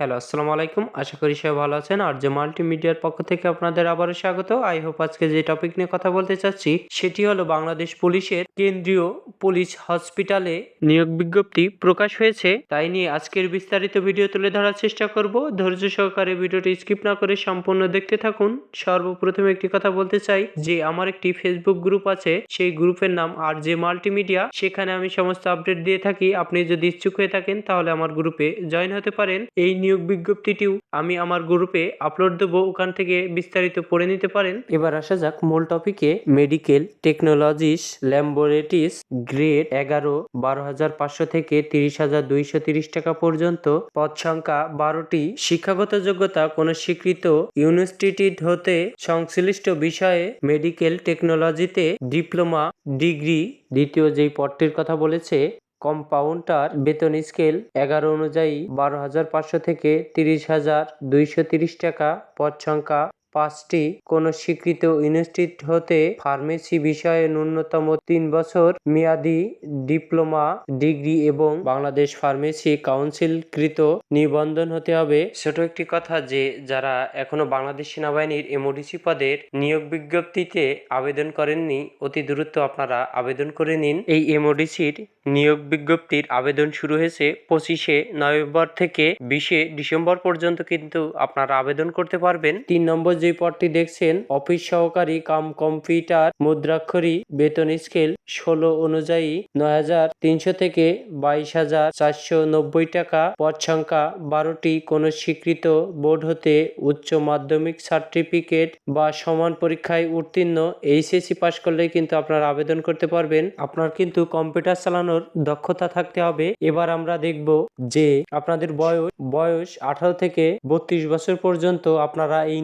Hello, আসসালামু আলাইকুম। আশা করি সবাই ভালো আছেন। আর যে মাল্টিমিডিয়ার পক্ষ থেকে আপনাদের আবারও স্বাগত। আই হোপ আজকে যে টপিক নিয়ে কথা বলতে চাচ্ছি, সেটি হলো বাংলাদেশ পুলিশের কেন্দ্রীয় পুলিশ হসপিটালে নিয়োগ বিজ্ঞপ্তি প্রকাশ হয়েছে। তাই নিয়ে আজকের বিস্তারিত ভিডিও তুলে ধরার চেষ্টা করব। ধৈর্য সহকারে ভিডিওটি স্কিপ না করে সম্পূর্ণ দেখতে থাকুন। সর্বপ্রথমে একটি কথা বলতে চাই, যে আমার একটি ফেসবুক গ্রুপ আছে, সেই গ্রুপের নাম আর যে মাল্টিমিডিয়া সেখানে আমি সমস্ত আপডেট দিয়ে থাকি। আপনি যদি ইচ্ছুক হয়ে থাকেন, তাহলে আমার গ্রুপে জয়েন হতে পারেন। এই নিয়োগ বিজ্ঞপ্তিটিও আমি আমার গ্রুপে আপলোড দেবো, ওখান থেকে বিস্তারিত পড়ে নিতে পারেন। এবার আসা যাক মূল টপিকে মেডিকেল টেকনোলজিস ল্যাম্বোরেটিস গ্রেড এগারো, বারো হাজার পাঁচশো থেকে তিরিশ হাজার দুইশো তিরিশ টাকা পর্যন্ত। পদ সংখ্যা বারোটি। শিক্ষাগত যোগ্যতা কোনো স্বীকৃত ইউনিভার্সিটি হতে সংশ্লিষ্ট বিষয়ে মেডিকেল টেকনোলজিতে ডিপ্লোমা, ডিগ্রি, দ্বিতীয় যেই পদটির কথা বলেছে কম্পাউন্ডার বেতন স্কেল এগারো অনুযায়ী বারো হাজার পাঁচশো থেকে তিরিশ হাজার দুইশো তিরিশ টাকা পদ সংখ্যা পাঁচটি। কোনো স্বীকৃত ইনস্টিটিউট হতে ফার্মেসি বিষয়ে ন্যূনতম তিন বছর মেয়াদি ডিপ্লোমা, ডিগ্রি এবং বাংলাদেশ ফার্মেসি কাউন্সিল কৃত নিবন্ধন হতে হবে। ছোট একটি কথা যে, যারা এখনও বাংলাদেশ সেনাবাহিনীর এমওডিসি পদের নিয়োগ বিজ্ঞপ্তিতে আবেদন করেননি, অতি দ্রুত আপনারা আবেদন করে নিন। এই এমওডিসির নিয়োগ বিজ্ঞপ্তির আবেদন শুরু হয়েছে পঁচিশে নভেম্বর থেকে বিশে ডিসেম্বর পর্যন্ত কিন্তু আপনারা আবেদন করতে পারবেন। তিন নম্বর যে পদটি দেখছেন, অফিস সহকারী কাম কম্পিউটার মুদ্রাক্ষরী বেতন স্কেল ষোলো অনুযায়ী নয় হাজার তিনশো থেকে বাইশ হাজার চারশো নব্বই টাকা। পদ সংখ্যা বারোটি। কোনো স্বীকৃত বোর্ড হতে উচ্চ মাধ্যমিক সার্টিফিকেট বা সমান পরীক্ষায় উত্তীর্ণ এইচএসসি পাশ করলে কিন্তু আপনারা আবেদন করতে পারবেন। আপনার কিন্তু কম্পিউটার চালানোর দক্ষতা থাকতে হবে। এবার আমরা দেখব যে আপনাদের বয়স বয়স আঠারো থেকে বত্রিশ বছর পর্যন্ত আপনারা এই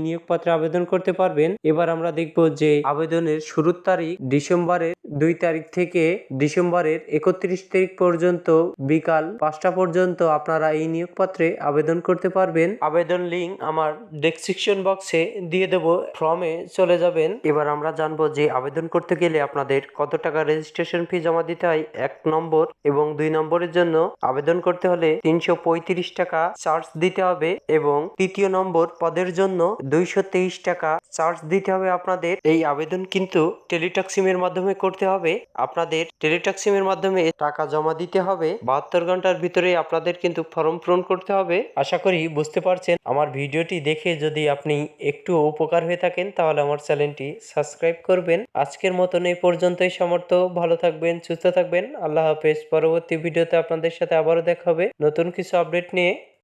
আবেদন করতে পারবেন। এবার আমরা দেখব যে আবেদনের শুরুর তারিখ ডিসেম্বরের দুই তারিখ থেকে ডিসেম্বরের একত্রিশ তারিখ পর্যন্ত বিকাল পাঁচটা পর্যন্ত আপনারা এই নিয়োগপত্রে আবেদন করতে পারবেন। আবেদন লিঙ্ক আমার ডেসক্রিপশন বক্সে দিয়ে দেব ফর্মে চলে যাবেন। এবার আমরা জানব যে আবেদন করতে গেলে আপনাদের কত টাকা রেজিস্ট্রেশন ফি জমা দিতে হয় এক নম্বর এবং দুই নম্বরের জন্য আবেদন করতে হলে তিনশো পঁয়ত্রিশ টাকা চার্জ দিতে হবে এবং তৃতীয় নম্বর পদের জন্য দুইশো তেইশ টাকা চার্জ দিতে হবে আপনাদের। এই আবেদন কিন্তু টেলিটক সিমের মাধ্যমে করতে হবে। আপনাদের টেলিটক সিমের মাধ্যমে টাকা জমা দিতে হবে। বাহাত্তর ঘণ্টার ভিতরে আপনাদের কিন্তু ফর্ম পূরণ করতে হবে। আশা করি বুঝতে পারছেন। আমার ভিডিওটি দেখে যদি আপনি একটু উপকার হয়ে থাকেন, তাহলে আমার চ্যানেলটি সাবস্ক্রাইব করবেন। আজকের মতন এই পর্যন্তই সমর্থ ভালো থাকবেন, সুস্থ থাকবেন। আল্লাহ হাফেজ। পরবর্তী ভিডিওতে আপনাদের সাথে আবারও দেখা হবে। নতুন কিছু আপডেট নিয়ে